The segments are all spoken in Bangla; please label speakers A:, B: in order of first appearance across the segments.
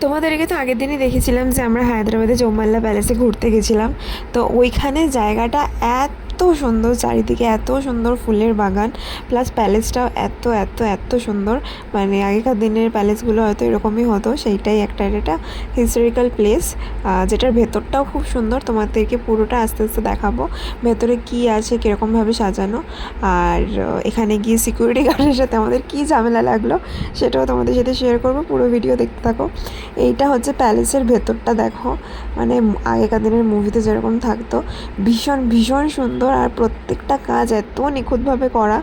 A: তোমাদেরকে তো আগের দিনই দেখেছিলাম যে আমরা হায়দ্রাবাদে জোমাল্লা প্যালেসে ঘুরতে গেছিলাম। তো ওইখানে জায়গাটা এত সুন্দর চারিদিকে, এত সুন্দর ফুলের বাগান প্লাস প্যালেসটাও এত এত এত সুন্দর। মানে আগেকার দিনের প্যালেসগুলো হয়তো এরকমই হতো, সেইটাই একটা এটা হিস্টোরিক্যাল প্লেস যেটার ভেতরটাও খুব সুন্দর। তোমাদেরকে পুরোটা আস্তে আস্তে দেখাবো, ভেতরে কী আছে কীরকমভাবে সাজানো, আর এখানে গিয়ে সিকিউরিটি গার্ডের সাথে আমাদের কী ঝামেলা লাগল, সেটাও তোমাদের সাথে শেয়ার করব, পুরো ভিডিও দেখতে থাকো। এইটা হচ্ছে প্যালেসের ভেতরটা দেখো মানে আগেকার দিনের মুভিতে যেরকম থাকতো, ভীষণ ভীষণ সুন্দর আর প্রত্যেকটা কাজ এত নিখুঁতভাবে করা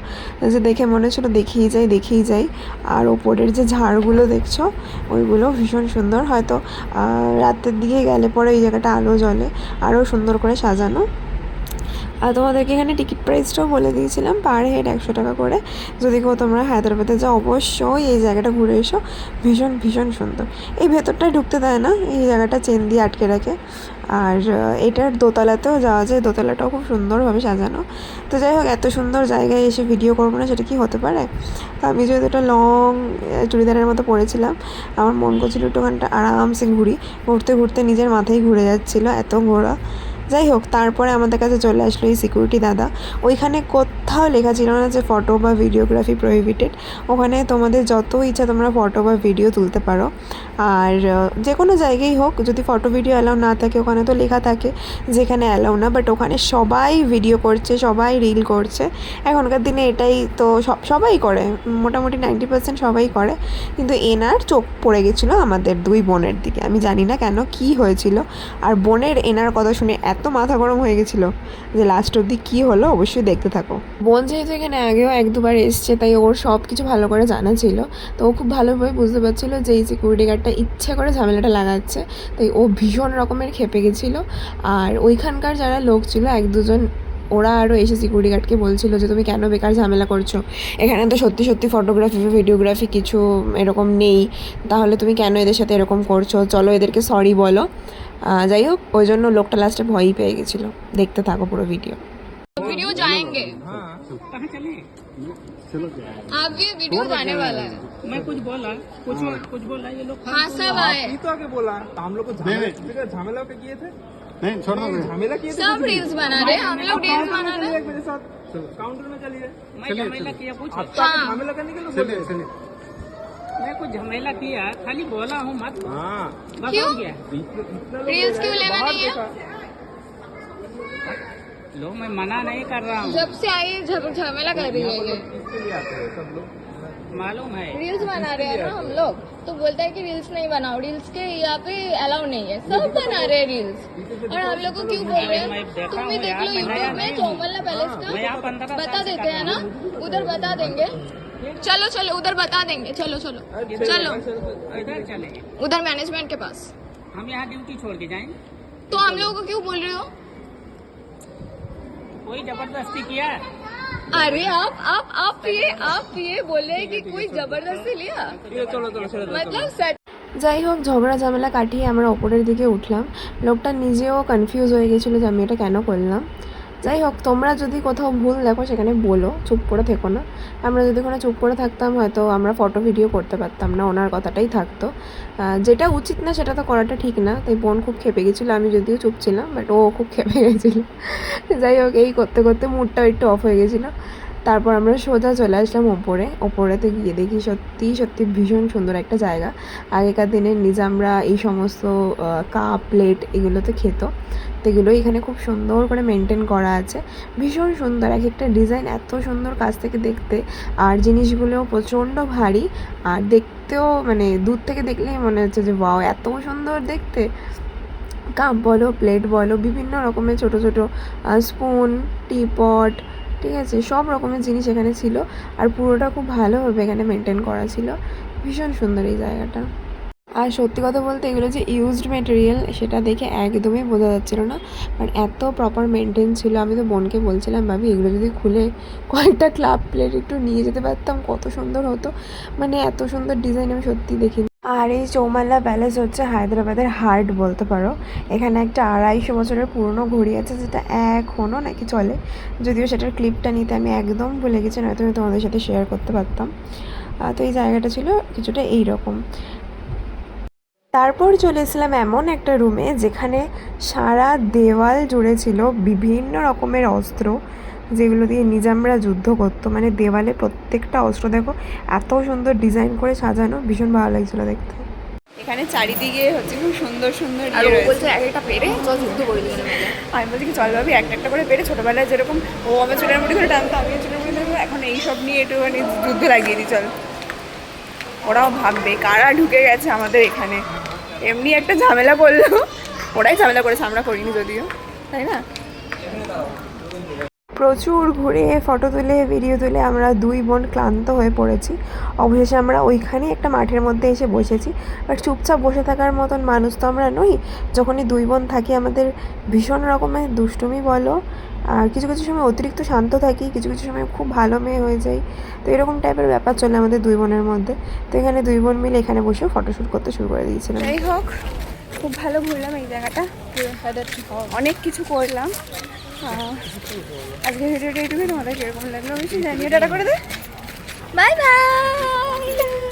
A: যে দেখে মনে হচ্ছিল দেখেই যাই দেখেই যাই। আর ওপরের যে ঝাড়গুলো দেখছ, ওইগুলো ভীষণ সুন্দর। হয়তো রাতের দিকে গেলে পরে ওই জায়গাটা আলো জ্বলে আরও সুন্দর করে সাজানো। আর তোমাদেরকে এখানে টিকিট প্রাইসটাও বলে দিয়েছিলাম পার হেড একশো টাকা করে। যদি কেউ তোমরা হায়দ্রাবাদে যাও, অবশ্যই এই জায়গাটা ঘুরে এসো। ভীষণ ভীষণ সুন্দর। এই ভেতরটায় ঢুকতে দেয় না, এই জায়গাটা চেন দিয়ে আটকে রাখে। আর এটার দোতলাতেও যাওয়া যায়, দোতলাটাও খুব সুন্দরভাবে সাজানো। তো যাই হোক, এত সুন্দর জায়গায় এসে ভিডিও করব না, সেটা কি হতে পারে? তো আমি যেহেতু একটা লং চুড়িদারের মতো পরেছিলাম, আমার মন করছিল একটুখানটা আরামসে ঘুরি। ঘুরতে ঘুরতে নিজের মাথায় ঘুরে যাচ্ছিল, এত ঘোরা। যাই হোক তারপরে আমাদের কাছে চলে আসলো এই সিকিউরিটি দাদা। ওইখানে কোথাও লেখা ছিল না যে ফটো বা ভিডিওগ্রাফি প্রহিবিটেড ওখানে তোমাদের যত ইচ্ছা তোমরা ফটো বা ভিডিও তুলতে পারো। আর যে কোনো জায়গায় হোক, যদি ফটো ভিডিও অ্যালাউ না থাকে, ওখানে তো লেখা থাকে যেখানে অ্যালাউ না বাট ওখানে সবাই ভিডিও করছে, সবাই রিল করছে। এখনকার দিনে এটাই তো সব, সবাই করে, মোটামুটি নাইনটি পার্সেন্ট সবাই করে। কিন্তু এনার চোখ পড়ে গেছিল আমাদের দুই বোনের দিকে। আমি জানি না কেন কি হয়েছিল। আর বোনের এনার কথা শুনে এত মাথা গরম হয়ে গেছিল যে লাস্ট অবধি কী হলো অবশ্যই দেখতে থাকো। বোন যেহেতু এখানে আগেও এক দুবার এসছে, তাই ওর সব কিছু ভালো করে জানা ছিল। তো ও খুব ভালোভাবে বুঝতে পারছিলো যে এই সিকিউরিটি গার্ডটা ইচ্ছে করে ঝামেলাটা লাগাচ্ছে, তাই ও ভীষণ রকমের খেপে গেছিল। আর ওইখানকার যারা লোক ছিল, এক দুজন, ওরা আরও এসে সিকিউরিটি গার্ডকে বলছিল যে, তুমি কেন বেকার ঝামেলা করছ? এখানে তো সত্যি সত্যি ফটোগ্রাফি বা ভিডিওগ্রাফি কিছু এরকম নেই। তাহলে তুমি কেন এদের সাথে এরকম করছ? চলো এদেরকে সরি বলো। যাই হোক, ওই জন্য লোকটা লাস্টে ভয়ই পেয়ে গেছিল। দেখতে থাকো পুরো ভিডিও
B: जाएँगे।
C: कहाँ चले?
B: अब ये वीडियो जाने वाला है।
C: मैं कुछ बोला कुछ कुछ बोला ये लोग
B: हाँ सब आए।
D: तो आगे बोला। हम लोग को झमेला झमेला पे किए थे?
E: नहीं छोड़ दो।
D: झमेला किए थे
B: सब रील्स बना रहे हम लोग रील्स बना रहे हैं।
D: मेरे साथ। काउंटर में चलिए।
C: मैं झमेला किया कुछ
D: तो आपको झमेला करने के लिए
E: चलिए
C: मैं कुछ झमेला किया खाली बोला हूँ मत।
D: हाँ।
B: क्यों? रील्स क्यों लेना नहीं है।
C: लो मैं मना नहीं कर रहा हूँ।
B: जब से आई झ- झमेला कर रही है ये।
D: लिए आते हैं सब लोग
C: मालूम है।
B: रील्स बना रहे हैं ना हम लोग। तो बोलता है कि रील्स नहीं बनाओ। रील्स के यहाँ पे अलाउ नहीं है। सब बना रहे हैं रील्स और हम लोग को क्यों बोल रहे हैं? तुम भी देख लो यूट्यूब में चौमल्ला पैलेस का। बता देते हैं ना। उधर बता देंगे। चलो चलो उधर बता देंगे। चलो चलो। चलो।
C: इधर चले
B: उधर मैनेजमेंट के पास।
C: हम यहाँ ड्यूटी छोड़ के जाएँगे।
B: तो हम लोगों को क्यों बोल रहे हो?
C: कोई जबरदस्ती किया
B: अरे आप आप आप ये आप ये बोले कि कोई जबरदस्ती लिया
D: ये चलो चलो चलो
B: मतलब सेट
A: যাই হোক ঝগড়া ঝামেলা কাটিয়ে আমরা ওপরের দিকে উঠলাম লোকটা নিজেও কনফিউজ হয়ে গেছিলো যে আমি এটা কেন করলাম যাই হোক তোমরা যদি কোথাও ভুল দেখো, সেখানে বলো, চুপ করে থেকো না। আমরা যদি কোনো চুপ করে থাকতাম, হয়তো আমরা ফটো ভিডিও করতে পারতাম না, ওনার কথাটাই থাকতো। যেটা উচিত না, সেটা তো করাটা ঠিক না। তাই বোন খুব খেপে গেছিল, আমি যদিও চুপ ছিলাম বাট ও খুব খেপে গেছিল। যাই হোক এই করতে করতে মুডটাও একটু অফ হয়ে গেছিল। তারপর আমরা সোজা চলে আসলাম ওপরে। ওপরেতে গিয়ে দেখি সত্যি সত্যি ভীষণ সুন্দর একটা জায়গা। আগেকার দিনের নিজামরা এই সমস্ত কাপ, প্লেট এগুলোতে খেত। তো এগুলো এখানে খুব সুন্দর করে মেনটেন করা আছে। ভীষণ সুন্দর এক একটা ডিজাইন এত সুন্দর কাছ থেকে দেখতে। আর জিনিসগুলোও প্রচণ্ড ভারী। আর দেখতেও মানে দূর থেকে দেখলেই মনে হচ্ছে যে বাও এত সুন্দর দেখতে! কাপ বলো, প্লেট বলো, বিভিন্ন রকমের ছোট ছোট স্পুন টিপট ঠিক আছে, সব রকমের জিনিস এখানে ছিল আর পুরোটা খুব ভালোভাবে এখানে মেনটেন করা ছিল। ভীষণ সুন্দর এই জায়গাটা। আর সত্যি কথা বলতে এগুলো যে ইউজড মেটেরিয়াল সেটা দেখে একদমই বোঝা যাচ্ছিল না। বাট এত প্রপার মেনটেন ছিল, আমি তো বোনকে বলছিলাম, ভাবি, এগুলো যদি খুলে কয়েকটা ক্লাব প্লেট একটু নিয়ে যেতে পারতাম, কত সুন্দর হতো। মানে এত সুন্দর ডিজাইন আমি সত্যি দেখিনি। আর এই চৌমাল্লা প্যালেস হচ্ছে হায়দ্রাবাদের হার্ট বলতে পারো। এখানে একটা আড়াইশো বছরের পুরনো ঘড়ি আছে, যেটা এখনও নাকি চলে। যদিও সেটার ক্লিপটা নিতে আমি একদম ভুলে গেছি, নয়তো আমি তোমাদের সাথে শেয়ার করতে পারতাম। তো এই জায়গাটা ছিল কিছুটা এইরকম। তারপর চলে এসেছিলাম এমন একটা রুমে যেখানে সারা দেওয়াল জুড়ে ছিল বিভিন্ন রকমের অস্ত্র যেগুলো দিয়ে নিজামরা যুদ্ধ করতো। মানে দেওয়ালে প্রত্যেকটা অস্ত্র দেখো এত সুন্দর ডিজাইন করে সাজানো ভীষণ ভালো লাগছিল দেখতে।
E: এখানে চারিদিকে হচ্ছে খুব সুন্দর সুন্দর
B: আর
E: ইয়ে।
B: বলছে এক একটা পেরে চল যুদ্ধ করে দিল
E: আমি বলছি কি চল ভাবি একটা একটা করে পেরে ছোটবেলায় যেরকম ও আমার চুলের মুঠি ধরে টানতো আমি চুলের মুঠি ধরে এখন এইসব নিয়ে একটুখানি যুদ্ধ লাগিয়ে দিই চল। ওরাও ভাববে কারা ঢুকে গেছে আমাদের এখানে? এমনি একটা ঝামেলা করল। ওরাই ঝামেলা করেছে আমরা করিনি যদিও। তাই না?
A: প্রচুর ঘুরে ফটো তুলে ভিডিও তুলে আমরা দুই বোন ক্লান্ত হয়ে পড়েছি। অবশেষে আমরা ওইখানেই একটা মাঠের মধ্যে এসে বসেছি। বাট চুপচাপ বসে থাকার মতন মানুষ তো আমরা নই। যখনই দুই বোন থাকি, আমাদের ভীষণ রকমের দুষ্টুমি বলো, আর কিছু কিছু সময় অতিরিক্ত শান্ত থাকি, কিছু কিছু সময় খুব ভালো মেয়ে হয়ে যাই। তো এরকম টাইপের ব্যাপার চলে আমাদের দুই বোনের মধ্যে। তো এখানে দুই বোন মিলে এখানে বসেও ফটোশ্যুট করতে শুরু করে দিয়েছিলাম।
E: যাই হোক, খুব ভালো ঘুরলাম এই জায়গাটা। অনেক কিছু করলাম। আজকে ভিডিওটা এইটুকুই তোমাদের কীরকম লাগল অবশ্যই জানিয়ে টাটা করে দে।
B: Bye bye